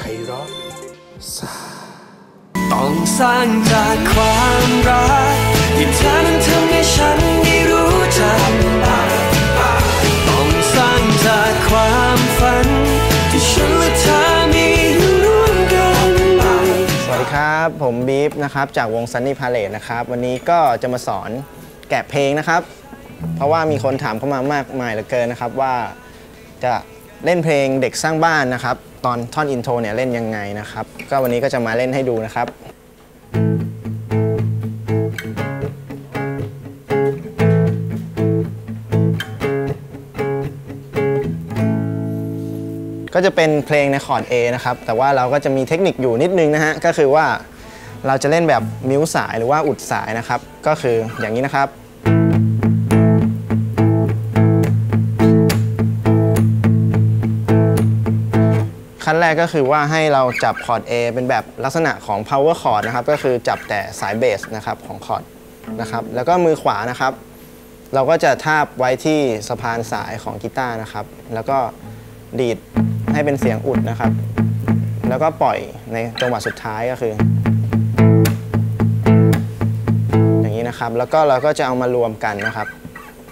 ไพเราะสาต้องสร้างจากความรักที่เธอนั้นทำให้ฉันได้รู้จักต้องสร้างจากความฝัน ที่ฉันและเธอมีร่วมกัน สวัสดีครับผมบีฟนะครับจากวง Sunny Palace นะครับวันนี้ก็จะมาสอนแกะเพลงนะครับ เพราะว่ามีคนถามเข้ามามากมายเหลือเกินนะครับว่าจะ เล่นเพลงเด็กสร้างบ้านนะครับ ตอนท่อนอินโทรเนี่ยเล่นยังไงนะครับ ก็วันนี้ก็จะมาเล่นให้ดูนะครับก็จะเป็นเพลงในคอร์ด A นะครับ แต่ว่าเราก็จะมีเทคนิคอยู่นิดนึงนะฮะ ก็คือว่าเราจะเล่นแบบมิวสายหรือว่าอุดสายนะครับ ก็คืออย่างนี้นะครับ ขั้นแรกก็คือว่าให้เราจับคอร์ด A เป็นแบบลักษณะของ power chord นะครับ ก็คือจับแต่สายเบสนะครับของคอร์ดนะครับ แล้วก็มือขวานะครับ เราก็จะทาบไว้ที่สะพานสายของกีตาร์นะครับ แล้วก็ดีดให้เป็นเสียงอุดนะครับ แล้วก็ปล่อยในจังหวะสุดท้ายก็คือ อย่างนี้นะครับ แล้วก็เราก็จะเอามารวมกันนะครับ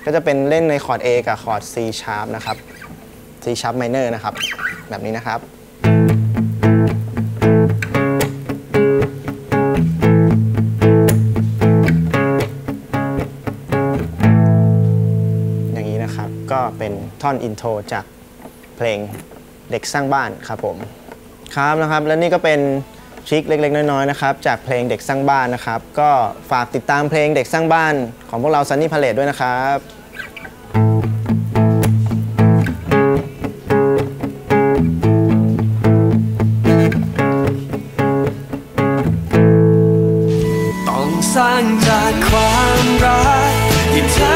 ก็จะเป็นเล่นในคอร์ด A กับคอร์ด C sharp นะครับ C sharp minor นะครับ แบบนี้นะครับ เป็นท่อนอินโทรจากเพลงเด็กสร้างบ้านครับผมครับนะครับ และนี่ก็เป็นทริคเล็ก ๆ น้อยๆนะครับจากเพลงเด็กสร้างบ้านนะครับ ก็ฝากติดตามเพลงเด็กสร้างบ้านของพวกเราซันนี่พาเลตด้วยนะครับต้องสร้างจากความรักที่เธอ